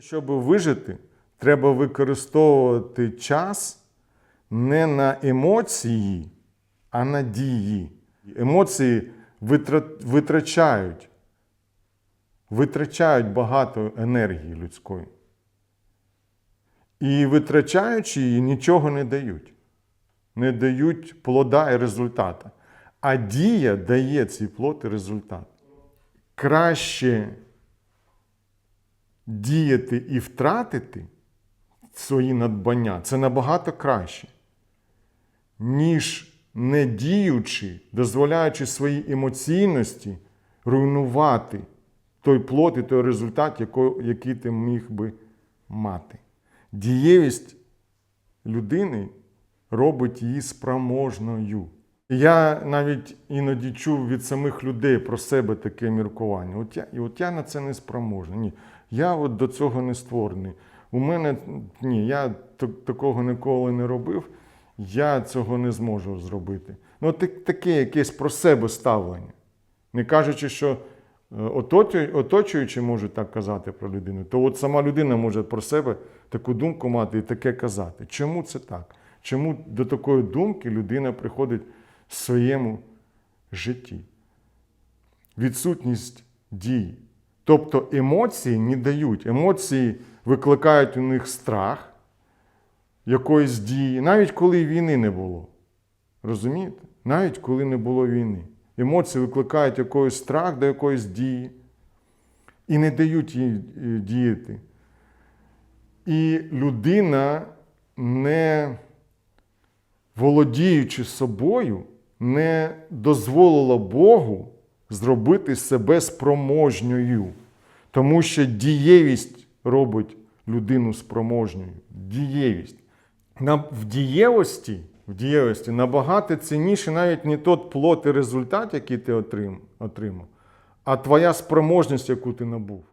Щоб вижити, треба використовувати час не на емоції, а на дії. Емоції витрачають, витрачають багато енергії людської. І витрачаючи її, нічого не дають. Не дають плода і результата. А дія дає цей плод результат. Краще діяти і втратити свої надбання це набагато краще, ніж не діючи, дозволяючи своїй емоційності руйнувати той плод і той результат, який ти міг би мати. Дієвість людини робить її спроможною. Я навіть іноді чув від самих людей про себе таке міркування. От я, і от я на це не спроможний. Ні, я от до цього не створений. У мене ні, я такого ніколи не робив, я цього не зможу зробити. Ну, таке якесь про себе ставлення. Не кажучи, що е, оточу- оточуючі можуть так казати про людину, то от сама людина може про себе таку думку мати і таке казати. Чому це так? Чому до такої думки людина приходить своєму житті? Відсутність дії. Тобто емоції не дають. Емоції викликають у них страх якоїсь дії, навіть коли війни не було. Розумієте? Навіть коли не було війни. Емоції викликають якийсь страх до якоїсь дії і не дають їй е, діяти. І людина, не володіючи собою, не дозволила Богу зробити себе спроможньою. Тому що дієвість робить людину спроможньою. Дієвість. В дієвості, в дієвості набагато цінніше навіть не тот плод і результат, який ти отримав, а твоя спроможність, яку ти набув.